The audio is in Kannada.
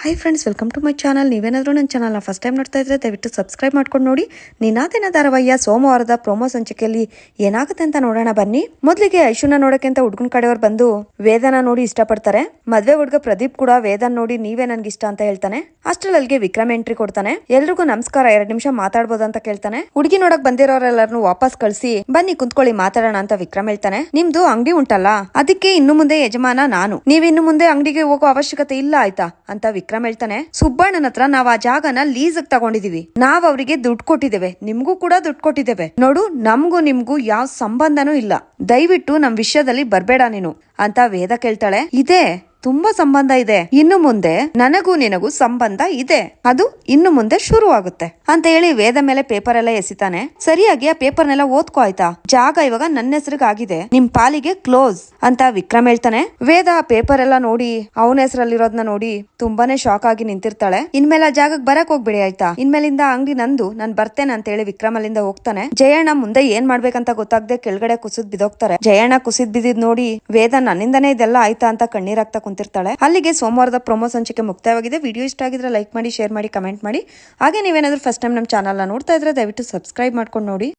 Hi friends welcome to my channel ನೀವೇನಾದರೂ ನನ್ನ ಚಾನಲ್ನ ಫಸ್ಟ್ ಟೈಮ್ ನೋಡ್ತಾ ಇದ್ರೆ ದಯವಿಟ್ಟು ಸಬ್ಸ್ಕ್ರೈಬ್ ಮಾಡ್ಕೊಂಡು ನೋಡಿ. ನೀನಾದಿನ ಧಾರಾವಾಹಿಯ ಸೋಮವಾರದ ಪ್ರೋಮೋ ಸಂಚಿಕೆಯಲ್ಲಿ ಏನಾಗುತ್ತೆ ಅಂತ ನೋಡೋಣ ಬನ್ನಿ. ಮೊದಲಿಗೆ ಐಶುನ ನೋಡಕ್ಕೆ ಅಂತ ಹುಡುಗನ ಕಡೆಯವ್ರು ಬಂದು ವೇದನ ನೋಡಿ ಇಷ್ಟಪಡ್ತಾರೆ. ಮದುವೆ ಹುಡುಗ ಪ್ರದೀಪ್ ಕೂಡ ವೇದನ್ ನೋಡಿ ನೀವೇ ನನ್ಗೆ ಇಷ್ಟ ಅಂತ ಹೇಳ್ತಾನೆ. ಅಷ್ಟ್ರಲ್ಲಿ ಅಲ್ಲಿಗೆ ವಿಕ್ರಮ್ ಎಂಟ್ರಿ ಕೊಡ್ತಾನೆ. ಎಲ್ರಿಗೂ ನಮಸ್ಕಾರ, ಎರಡು ನಿಮಿಷ ಮಾತಾಡ್ಬೋದು ಅಂತ ಕೇಳ್ತಾನೆ. ಹುಡುಗಿ ನೋಡಕ್ ಬಂದಿರೋರೆಲ್ಲರನ್ನು ವಾಪಸ್ ಕಳ್ಸಿ, ಬನ್ನಿ ಕುಂತ್ಕೊಳ್ಳಿ ಮಾತಾಡೋಣ ಅಂತ ವಿಕ್ರಮ್ ಹೇಳ್ತಾನೆ. ನಿಮ್ದು ಅಂಗಡಿ ಉಂಟಲ್ಲ, ಅದಕ್ಕೆ ಇನ್ನು ಮುಂದೆ ಯಜಮಾನ ನಾನು. ನೀವ್ ಇನ್ನು ಮುಂದೆ ಅಂಗಡಿಗೆ ಹೋಗೋ ಅವಶ್ಯಕತೆ ಇಲ್ಲ ಆಯ್ತಾ? ಅಂತ ವಿಕ್ರಮ್ ಹೇಳ್ತಾನೆ, ಸುಬ್ಬಣ್ಣನ ಹತ್ರ ನಾವ್ ಆ ಜಾಗನ ಲೀಸ್ ತಗೊಂಡಿದೀವಿ. ನಾವ್ ಅವರಿಗೆ ದುಡ್ಡು ಕೊಟ್ಟಿದ್ದೇವೆ. ನಿಮ್ಗೂ ಕೂಡ ದುಡ್ಡು ಕೊಟ್ಟಿದ್ದೇವೆ. ನೋಡು, ನಮ್ಗೂ ನಿಮ್ಗೂ ಯಾವ ಸಂಬಂಧನೂ ಇಲ್ಲ. ದಯವಿಟ್ಟು ನಮ್ ವಿಷಯದಲ್ಲಿ ಬರ್ಬೇಡ ನೀನು, ಅಂತ ವೇದ ಕೇಳ್ತಾಳೆ. ಇದೆ ತುಂಬಾ ಸಂಬಂಧ ಇದೆ. ಇನ್ನು ಮುಂದೆ ನನಗೂ ನಿನಗೂ ಸಂಬಂಧ ಇದೆ. ಅದು ಇನ್ನು ಮುಂದೆ ಶುರು ಆಗುತ್ತೆ ಅಂತ ಹೇಳಿ ವೇದ ಮೇಲೆ ಪೇಪರ್ ಎಲ್ಲ ಎಸಿತಾನೆ. ಸರಿಯಾಗಿ ಆ ಪೇಪರ್ನೆಲ್ಲ ಓದ್ಕೋ ಆಯ್ತಾ? ಜಾಗ ಇವಾಗ ನನ್ನ ಹೆಸರಿಗೆ ಆಗಿದೆ ನಿಮ್ ಪಾಲಿಗೆ ಕ್ಲೋಸ್ ಅಂತ ವಿಕ್ರಮ್ ಹೇಳ್ತಾನೆ. ವೇದ ಆ ಪೇಪರ್ ಎಲ್ಲ ನೋಡಿ, ಅವನ ಹೆಸರಲ್ಲಿರೋದ್ನ ನೋಡಿ ತುಂಬಾನೇ ಶಾಕ್ ಆಗಿ ನಿಂತಿರ್ತಾಳೆ. ಇನ್ಮೇಲೆ ಆ ಜಾಗಕ್ಕೆ ಬರಕ್ ಹೋಗ್ಬಿಡಿ ಆಯ್ತಾ? ಇನ್ಮೇಲಿಂದ ಅಂಗಡಿ ನಂದು. ನಾನ್ ಬರ್ತೇನೆ ಅಂತ ಹೇಳಿ ವಿಕ್ರಮ್ ಅಲ್ಲಿಂದ ಹೋಗ್ತಾನೆ. ಜಯಣ್ಣ ಮುಂದೆ ಏನ್ ಮಾಡ್ಬೇಕಂತ ಗೊತ್ತಾಗದೆ ಕೆಳಗಡೆ ಕುಸಿದ್ ಬಿದೋಗ್ತಾರೆ ಜಯಣ್ಣ ಕುಸಿದ್ ಬಿದ್ದಿದ್ ನೋಡಿ ವೇದ ನನ್ನಿಂದನೇ ಇದೆಲ್ಲ ಆಯ್ತಾ ಅಂತ ಕಣ್ಣೀರಾಗ್ತಾ ಕುಂತಿರ್ತಾಳೆ ಅಲ್ಲಿಗೆ ಸೋಮವಾರದ ಪ್ರೊಮೋ ಸಂಚಿಕೆ ಮುಕ್ತಾಯವಾಗಿದೆ. ವಿಡಿಯೋ ಇಷ್ಟ ಆಗಿದ್ರೆ ಲೈಕ್ ಮಾಡಿ ಶೇರ್ ಮಾಡಿ ಕಮೆಂಟ್ ಮಾಡಿ. ಹಾಗೆ ನೀವೇನಾದ್ರೂ ಫಸ್ಟ್ ಟೈಮ್ ನಮ್ಮ ಚಾನಲ್ನ ನೋಡ್ತಾ ಇದ್ರೆ ದಯವಿಟ್ಟು ಸಬ್ಸ್ಕ್ರೈಬ್ ಮಾಡ್ಕೊಂಡು ನೋಡಿ.